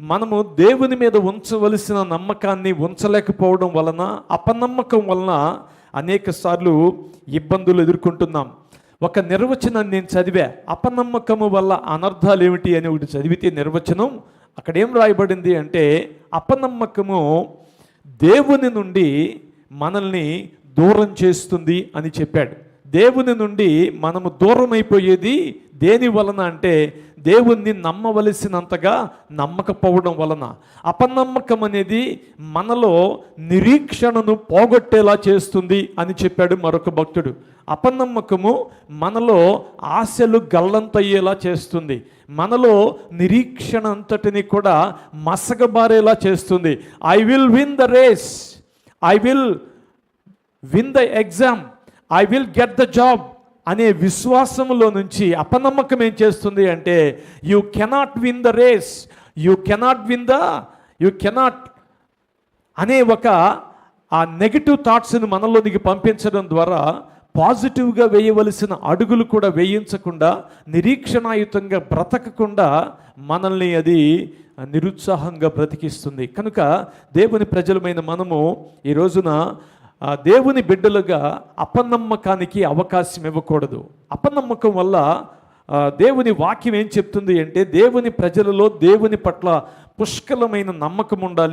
మనము దేవుని మీద ఉంచవలసిన నమ్మకాన్ని ఉంచలేకపోవడం వలన అపనమ్మకం వలన అనేక సార్లు ఇబ్బందులు ఎదుర్కొంటున్నాం. ఒక నిర్వచనం నేను చదివా అపనమ్మకము వల్ల అనర్థాలు ఏమిటి అని ఒకటి చదివితే నిర్వచనం అక్కడ ఏం రాయబడింది అంటే అపనమ్మకము దేవుని నుండి మనల్ని దూరం చేస్తుంది అని చెప్పాడు. దేవుని నుండి మనము దూరం అయిపోయేది దేని వలన అంటే దేవుణ్ణి నమ్మవలసినంతగా నమ్మకపోవడం వలన. అపనమ్మకం అనేది మనలో నిరీక్షణను పోగొట్టేలా చేస్తుంది అని చెప్పాడు మరొక భక్తుడు. అపనమ్మకము మనలో ఆశలు గల్లంతయ్యేలా చేస్తుంది. మనలో నిరీక్షణ అంతటిని కూడా మసగబారేలా చేస్తుంది. I will win the race I will win the exam I will get the job అనే విశ్వాసంలో నుంచి అపనమ్మకం ఏం చేస్తుంది అంటే you cannot win the race you cannot win the you cannot అనే ఒక ఆ నెగిటివ్ థాట్స్ని మనలోనికి పంపించడం ద్వారా పాజిటివ్గా వేయవలసిన అడుగులు కూడా వేయించకుండా నిరీక్షణాయుతంగా బ్రతకకుండా మనల్ని అది నిరుత్సాహంగా బ్రతికిస్తుంది. కనుక దేవుని ప్రజలమైన మనము ఈ రోజున దేవుని బిడ్డలుగా అపనమ్మకానికి అవకాశం ఇవ్వకూడదు. అపనమ్మకం వల్ల దేవుని వాక్యం ఏం చెప్తుంది అంటే దేవుని ప్రజలలో దేవుని పట్ల పుష్కలమైన నమ్మకం ఉండాలి.